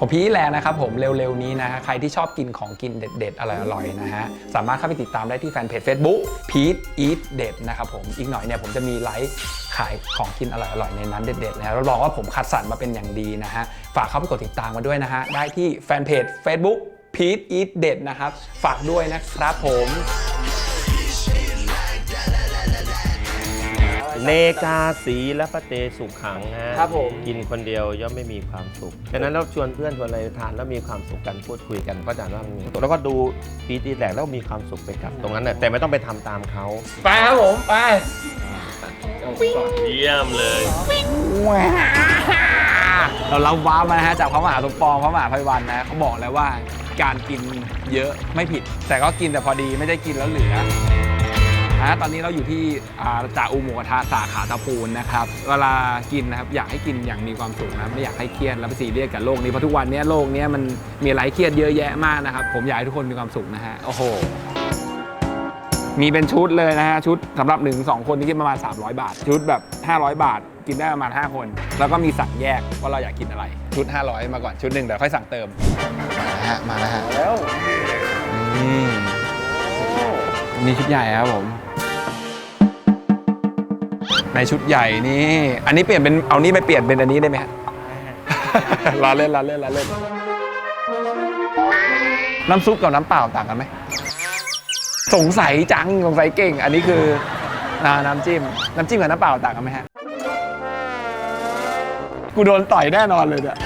ผมพีทแลนะครับผมเร็วๆนี้นะฮะใครที่ชอบกินของกินเด็ดๆอร่อยๆนะฮะสามารถเข้าไปติดตามได้ที่แฟนเพจ Facebook พีทอีทเด็ดนะครับผมอีกหน่อยเนี่ยผมจะมีไลฟ์ขายของกินอร่อยๆในนั้นเด็ดๆนะรับรองว่าผมคัดสรรมาเป็นอย่างดีนะฮะฝากเข้าไปกดติดตามมาด้วยนะฮะได้ที่แฟนเพจ Facebook พีทอีทเด็ดนะครับฝากด้วยนะครับผม เนกาสีและพระเตสุขขังฮะครับผมกินคนเดียวย่อมไม่มีความสุขฉะนั้นเราชวนเพื่อนชวนอะไรทานแล้วมีความสุขกันพูดคุยกันก็จะว่ามีความสุขแล้วก็ดูปีตีแตกแล้วมีความสุขไปกับ ตรงนั้นน่ะแต่ไม่ต้องไปทำตามเขาไปครับผมไปเยี่ยมเลย เราเราว้าวมานะฮะจากพระมหาสมปองพระมหาภัยวันนะเขาบอกแล้วว่าการกินเยอะไม่ผิด แต่ก็กินแต่พอดีไม่ได้กินแล้วเหลือ นะตอนนี้เราอยู่ที่อ่าจ่าอูหมูกระทะสาขาตะปูนนะครับ เวลากินนะครับอยากให้กินอย่างมีความสุขนะไม่อยากให้เครียดแล้วไปซีเรียสกับโลกนี้เพราะทุกวันนี้โลกนี้มันมีอะไรเครียดเยอะแยะมากนะครับ ผมอยากให้ทุกคนมีความสุขนะฮะโอ้โห มีเป็นชุดเลยนะฮะชุดสำหรับ 1 2 คนที่กินประมาณ 300 บาท ชุดแบบ 500 บาท กินได้ประมาณ 5 คน แล้วก็มีสั่งแยกว่าเราอยากกินอะไร ชุด 500 มาก่อนชุดหนึ่งเดี๋ยวค่อยสั่งเติมมาแล้วฮะมาแล้วฮะแล้วนี่นี่ชุดใหญ่ครับผม ในชุดใหญ่นี่ อันนี้เปลี่ยนเป็นเอานี่ไปเปลี่ยนเป็นอันนี้ได้ไหมฮะ ลาเล่นลาเล่นลาเล่น น้ำซุปกับน้ำเปล่าต่างกันไหม สงสัยจัง สงสัยเก่ง อันนี้คือนาน้ำจิ้ม น้ำจิ้มกับน้ำเปล่าต่างกันไหมฮะ กูโดนต่อยแน่นอนเลยเนี่ย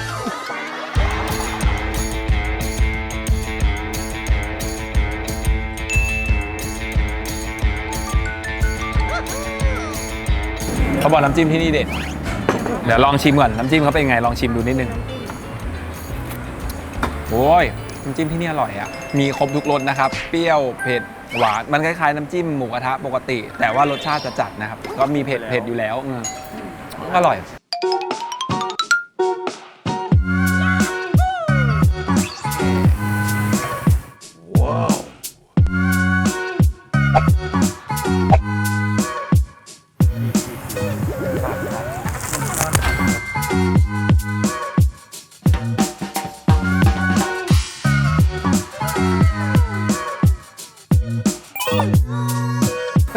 เขาบอกน้ำจิ้มที่นี่เด็ด เดี๋ยวลองชิมก่อน น้ำจิ้มเขาเป็นไง ลองชิมดูนิดนึง โอ้ย น้ำจิ้มที่นี่อร่อยอะมีครบทุกรสนะครับ เปรี้ยว เผ็ด หวาน มันคล้ายๆ น้ำจิ้มหมูกระทะปกติ แต่ว่ารสชาติจะจัดนะครับ ก็มีเผ็ดเผ็ดอยู่แล้วอืมอร่อย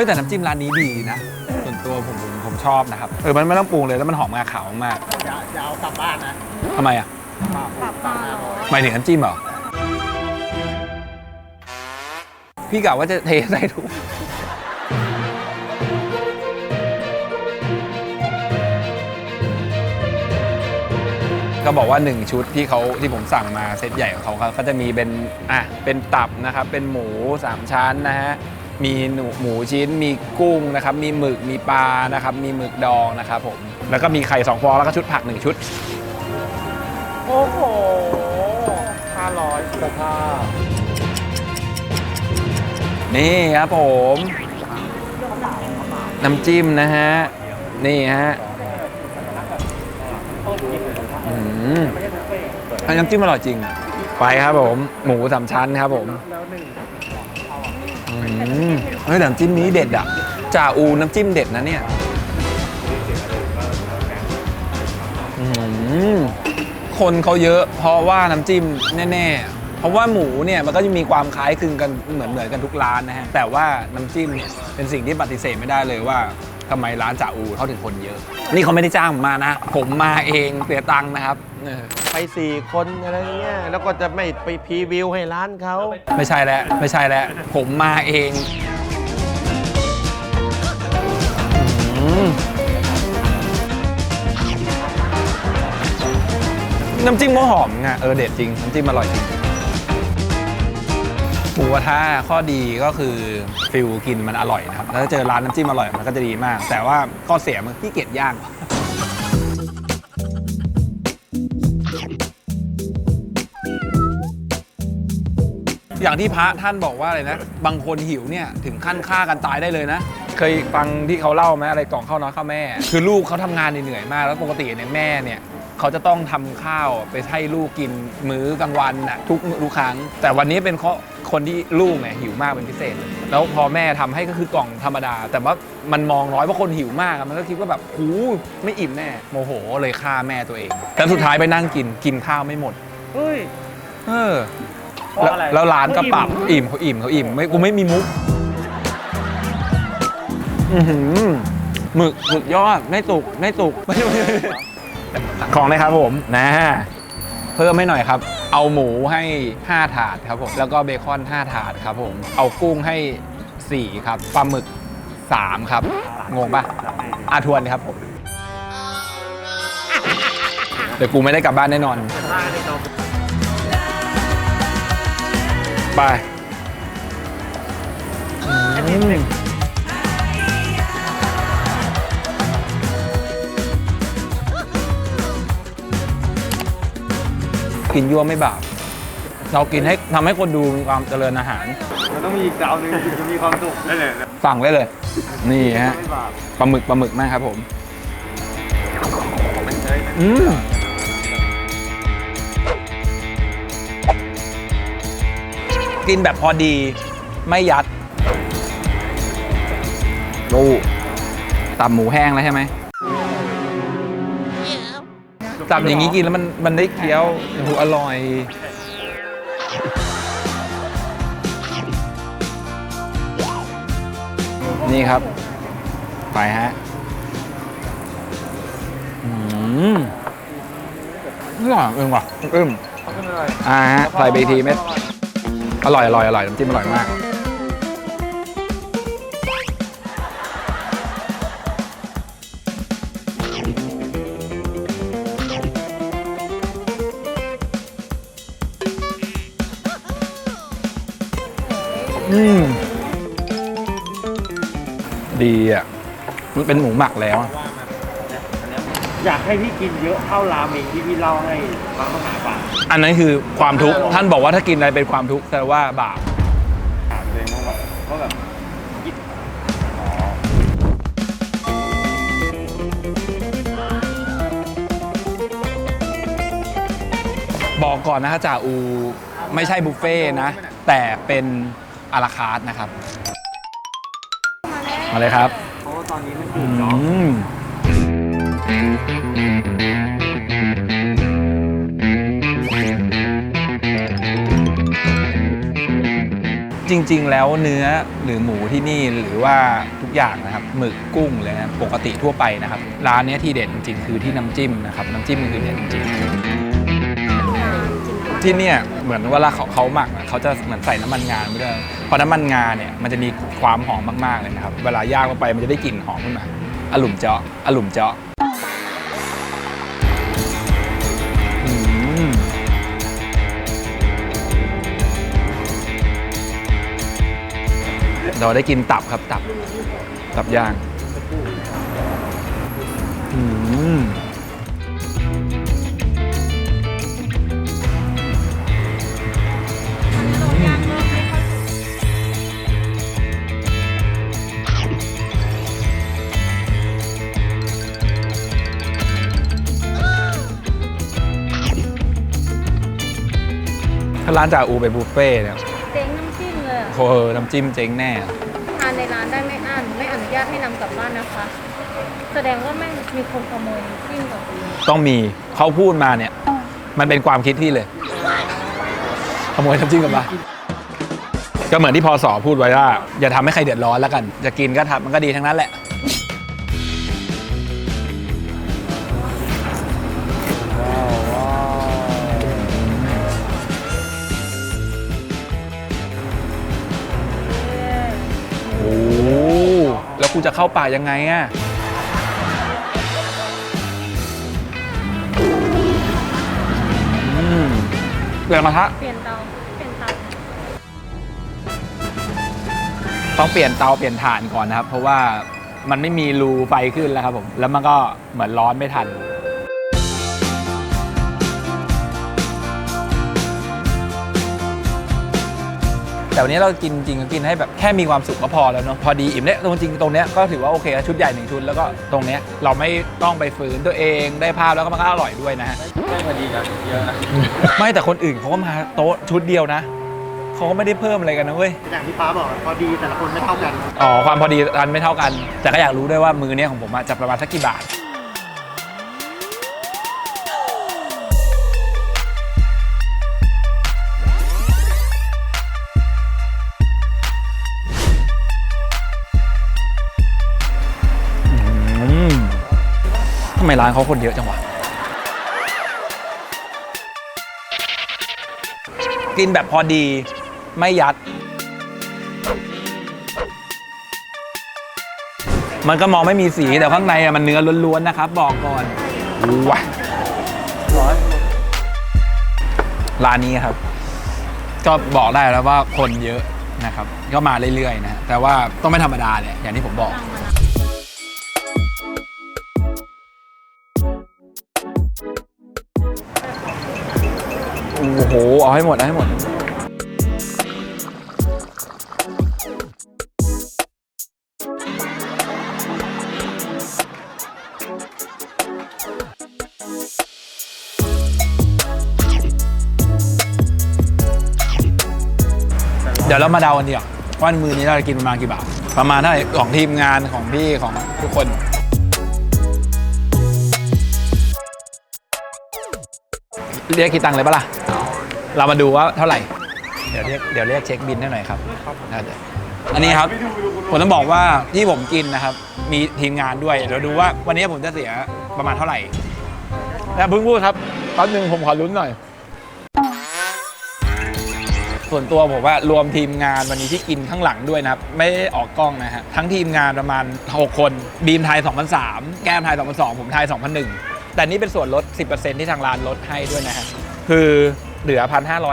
แต่น้ำจิ้มร้านนี้ดีนะ ส่วนตัวผมผมผมชอบนะครับ เออ มันไม่ต้องปรุงเลยแล้วมันหอมงาขาวมากอย่าอย่าเอากลับบ้านนะทำไมอะกลับบ้านหมายถึงน้ำจิ้มเหรอ พี่กะว่าจะเทใส่ถุงก็บอกว่า 1 ชุดที่เขาที่ผมสั่งมาเซตใหญ่ของเขาเขาก็จะมีเป็นอะเป็นตับนะครับ เป็นหมู 3 ชั้นนะฮะ มีหนูหมูชิ้น มีกุ้งนะครับ มีหมึก มีปลานะครับ มีหมึกดองนะครับผม แล้วก็มีไข่สองฟองแล้วก็ชุดผักหนึ่งชุด โอ้โหห้าร้อยสภาพนี่ครับผม น้ำจิ้มนะฮะ นี่ฮะอืมให้น้ำจิ้มอร่อยจริง ไปครับผม หมูสามชั้นครับผมอื มเฮ้ยแต่น้ำจิ้มนี้เด็ดอะจ่าอูน้ำจิ้มเด็ดนะเนี่ยอืมคนเขาเยอะ เพราะว่าน้ำจิ้มแน่ๆ เพราะว่าหมูเนี่ยมันก็จะมีความคล้ายคลึงกันเหมือนเหมือนกันทุกร้านนะฮะแต่ว่าน้ำจิ้มเนี่ยเป็นสิ่งที่ปฏิเสธไม่ได้เลยว่า ทำไมร้านจ่าอูเขาถึงคนเยอะ นี่เขาไม่ได้จ้างผมมานะ ผมมาเองเสียตังค์นะครับเออไปสี่คนอะไรเงี้ยแล้วก็จะไม่ไปพรีวิวให้ร้านเขาไม่ใช่แล้วไม่ใช่แล้วผมมาเองอืมน้ำจิ้มก็หอมไงเออเด็ดจริงน้ำจิ้มอร่อยจริง หมูกระทะข้อดีก็คือฟิลกินมันอร่อยนะครับแล้วถ้าเจอร้านน้ำจิ้มอร่อยมันก็จะดีมาก แต่ว่าข้อเสียมันขี้เกียจย่างอย่างที่พระท่านบอกว่าอะไรนะ บางคนหิวเนี่ยถึงขั้นฆ่ากันตายได้เลยนะ เคยฟังที่เขาเล่าไหมอะไรกล่องข้าวน้อยข้าวแม่ คือลูกเขาทำงานเหนื่อยมาก แล้วปกติเนี่ยแม่เนี่ยเขาจะต้องทำข้าวไปให้ลูกกินมื้อกลางวันน่ะทุกทุกครั้ง แต่วันนี้เป็นเพรา คนที่ลูกเนี่ยหิวมากเป็นพิเศษ แล้วพอแม่ทำให้ก็คือกล่องธรรมดา แต่ว่ามันมองน้อยว่าคนหิวมากอะมันก็คิดว่าแบบหูไม่อิ่มแน่โมโหเลยฆ่าแม่ตัวเองแล้วสุดท้ายไปนั่งกินกินข้าวไม่หมดเฮ้ยเออเพราะแล้วอะไรแล้วร้านก็ปรับเขาอิ่อิ่มมเขาอิ่มเขาอิ่มไม่กูไม่มีมุกอื้อหือหมึกสุดยอดไม่สุกไม่สุกไม่ไม่ของเลยครับผมนะเพิ่มให้หน่อยครับ เอาหมูให้ 5 ถาดครับผมแล้วก็เบคอน 5 ถาดครับผมเอากุ้งให้ 4 ครับปลาหมึก 3 ครับ งงปะอาทวนครับผมเดี๋ยวกูไม่ได้กลับบ้านแน่นอน ไป กินยั่วไม่บาปเรากินให้ทำให้คนดูมีความเจริญอาหาร มันต้องมีอีกดาวหนึ่งถึงจะมีความสุขได้เลยนะสั่งได้เลย นี่ฮะไม่บาปปลาหมึกปลาหมึกมากครับผมมันใช้อืมกินแบบพอดีไม่ยัดดูตับหมูแห้งแล้วใช่ไหม ตับอย่างนี้กินแล้วมันมันได้เคี้ยวโอ้โหอร่อย นี่ครับ ไปฮะอืมอร่อยเองว่ะอึ้มอ่าฮะใส่ไปอีกทีเม็ดอร่อยอร่อยอร่อยน้ำจิ้มอร่อยมาก อืมดีอะ มันเป็นหมูหมักแล้วอะอยากให้พี่กินเยอะเท่าราเมงที่พี่เล่าให้พระมหาฟังอันนั้นคือความทุกข์ ท่านบอกว่าถ้ากินอะไรเป็นความทุกข์แสดงว่าบาป ถามเลยว่าแบบว่าแบบกินอ๋อบอกก่อนนะฮะจ่าอู ไม่ใช่บุฟเฟ่ต์นะ แต่เป็น อาราคาร์ทนะครับ มาเลยครับเพราะว่าตอนนี้มันอืดื่มเนาะมจริงๆ แล้วเนื้อหรือหมูที่นี่หรือว่าทุกอย่างนะครับหมึกกุ้งเลยนะปกติทั่วไปนะครับ ร้านเนี้ยที่เด็ดจริงๆ คือที่น้ำจิ้มนะครับ น้ำจิ้มคือเด็ดจริงๆ ที่เนี่ยเหมือนเวลาเขาเขาหมักอะเขาจะเหมือนใส่น้ำมันงาไปด้วยเพราะน้ำมันงาเนี่ยมันจะมีความหอมมากๆเลยนะครับเวลาย่างลงไปมันจะได้กลิ่นหอมขึ้นมาอลุ่มเจาะอลุ่มเจาะอืมเราได้กินตับครับตับ ตับย่างอืม ร้านจ่าอูเป็นบุฟเฟ่ต์เนี่ยเจ๊งน้ำจิ้มเลยอะโหน้ำจิ้มเจ๊งแน่ ทานในร้านได้ไม่อั้นไม่อนุญาตให้นำกลับบ้านนะคะ แสดงว่าแม่งมีคนขโมยน้ำจิ้มกับกูต้องมีเขาพูดมาเนี่ย มันเป็นความคิดพี่เลยขโมยน้ำจิ้มกลับมาก็เหมือนที่พอสอพูดไว้ว่า อย่าทำให้ใครเดือดร้อนแล้วกัน จะกินก็ทำมันก็ดีทั้งนั้นแหละ กูจะเข้าป่ายังไงอะอืมเปลี่ยนกระทะเปลี่ยนเตาเปลี่ยนเตาต้องเปลี่ยนเตาเปลี่ยนถ่านก่อนนะครับ เพราะว่ามันไม่มีรูไฟขึ้นแล้วครับผม แล้วมันก็เหมือนร้อนไม่ทัน แต่วันนี้เรากินจริงก็กินให้แบบแค่มีความสุขก็พอแล้วเนาะพอดีอิ่มเนี่ยตรงจริงตรงเนี้ยก็ถือว่าโอเคแล้วชุดใหญ่หนึ่งชุดแล้วก็ตรงเนี้ยเราไม่ต้องไปฝืนตัวเองได้ภาพแล้วก็มันก็อร่อยด้วยนะฮะได้มาดีกันเยอะนะไม่แต่คนอื่นเขาก็มาโต๊ะชุดเดียวนะเขาก็ไม่ได้เพิ่มอะไรกันนะเว้ยอย่างที่ป้าบอกพอดีแต่ละคนไม่เท่ากันอ๋อความพอดีกันไม่เท่ากัน แต่ก็อยากรู้ด้วยว่ามือเนี้ยของผมอะจะประมาณสักกี่บาท ร้านเขาคนเยอะจังวะ กินแบบพอดีไม่ยัด มันก็มองไม่มีสีแต่ข้างในอะมันเนื้อล้วนๆนะครับ บอกก่อนว้าร้านนี้ครับ ก็บอกได้แล้วว่าคนเยอะนะครับ ก็มาเรื่อยๆนะฮะแต่ว่าต้องไม่ธรรมดาเลยอย่างที่ผมบอก โอ้โห เอาให้หมด เอาให้หมด เดี๋ยวเรามาเดากันดีกว่าว่ามือนี้เราจะกินประมาณกี่บาท ประมาณเท่าไหร่ของทีมงานของพี่ของทุกคน เรียกกี่ตังค์เลยปะล่ะ เรามาดูว่าเท่าไหร่ เดี๋ยวเรียกเดี๋ยวเรียกเช็คบินให้หน่อยครับได้เลยอันนี้ครับ ผมต้องบอกว่าที่ผมกินนะครับ มีทีมงานด้วยเดี๋ยวดูว่าวันนี้ผมจะเสียประมาณเท่าไหร่แล้วเพิ่งพูดครับแป๊บนึงผมขอลุ้นหน่อย ส่วนตัวผมว่ารวมทีมงานวันนี้ที่กินข้างหลังด้วยนะครับ ไม่ได้ออกกล้องนะฮะทั้งทีมงานประมาณ 6 คน บีมไทย 2003 แก้มไทย 2002 ผมไทย 2001 แต่นี่เป็นส่วนลด 10%ที่ทางร้านลดให้ด้วยนะฮะคือเหลือ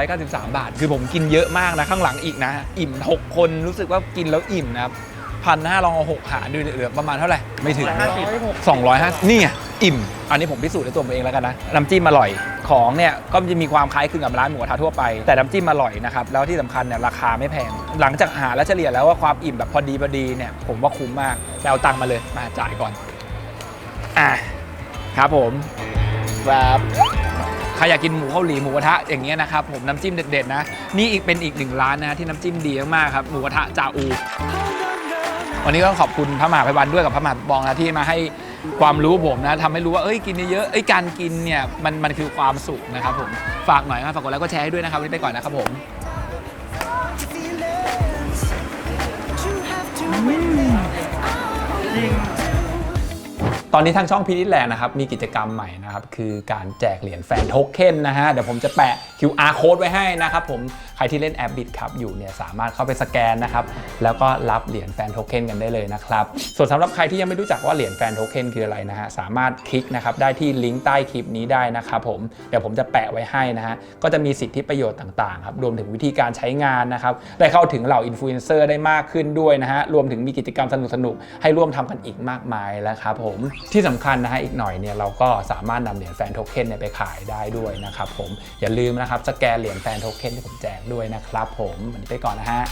1,593 บาท คือผมกินเยอะมากนะ ข้างหลังอีกนะ อิ่ม 6 คนรู้สึกว่ากินแล้วอิ่มนะครับพันห้าลองเอาหกหารดูเหลือประมาณเท่าไหร่ ไม่ถึง250นี่ไงอิ่ม อันนี้ผมพิสูจน์ในตัวผมเองแล้วกันนะ น้ำจิ้มอร่อยของเนี่ยก็จะมีความคล้ายคลึงกับร้านหมูกระทะทั่วไป แต่น้ำจิ้มอร่อยนะครับ แล้วที่สำคัญเนี่ยราคาไม่แพง หลังจากหารและเฉลี่ยแล้วว่าความอิ่มแบบพอดีพอดีเนี่ยผมว่าคุ้มมากแต่เอาตังค์มาเลยมาจ่ายก่อนอะ ครับผมแบบใครอยากกินหมูเกาหลีหมูกระทะอย่างเงี้ยนะครับผมน้ำจิ้มเด็ดๆนะ นี่อีกเป็นอีกหนึ่งร้านนะที่น้ำจิ้มดีมากๆครับหมูกระทะจ่าอู วันนี้ก็ขอบคุณพระมหาภัยวันด้วยกับพระมหาบองนะที่มาให้ความรู้ผมนะทำให้รู้ว่าเอ้ยกินเยอะๆเอ้ยการกินเนี่ยมันมันคือความสุขนะครับผมฝากหน่อยนะฝากกดไลค์ก็แชร์ให้ด้วยนะครับวันนี้ไปก่อนนะครับผม ตอนนี้ทางช่องพีนิแลนด์นะครับมีกิจกรรมใหม่นะครับคือการแจกเหรียญแฟนโทเค็นนะฮะเดี๋ยวผมจะแปะ QR code ไว้ให้นะครับผมใครที่เล่นแอปบิตครับอยู่เนี่ยสามารถเข้าไปสแกนนะครับแล้วก็รับเหรียญแฟนโทเค็นกันได้เลยนะครับส่วนสำหรับใครที่ยังไม่รู้จักว่าเหรียญแฟนโทเค็นคืออะไรนะฮะสามารถคลิกนะครับได้ที่ลิงก์ใต้คลิปนี้ได้นะครับผมเดี๋ยวผมจะแปะไว้ให้นะฮะก็จะมีสิทธิประโยชน์ต่างๆครับรวมถึงวิธีการใช้งานนะครับได้เข้าถึงเหล่าอินฟลูเอนเซอร์ได้มากขึ้นด้วยนะฮะรวมถึงมีกิจกรรมสนุกๆให้ร่วมทำกันอีกมากมายแล้วครับผมที่สำคัญนะฮะอีกหน่อยเนี่ยเราก็สามารถนำเหรียญแฟนโทเค็นเนี่ยไปขายได้ด้วยนะครับผมอย่าลืมนะครับสแกนเหรียญแฟนโทเค็นที่ผมแจกด้วยนะครับผมวันนี้ไปก่อนนะฮะ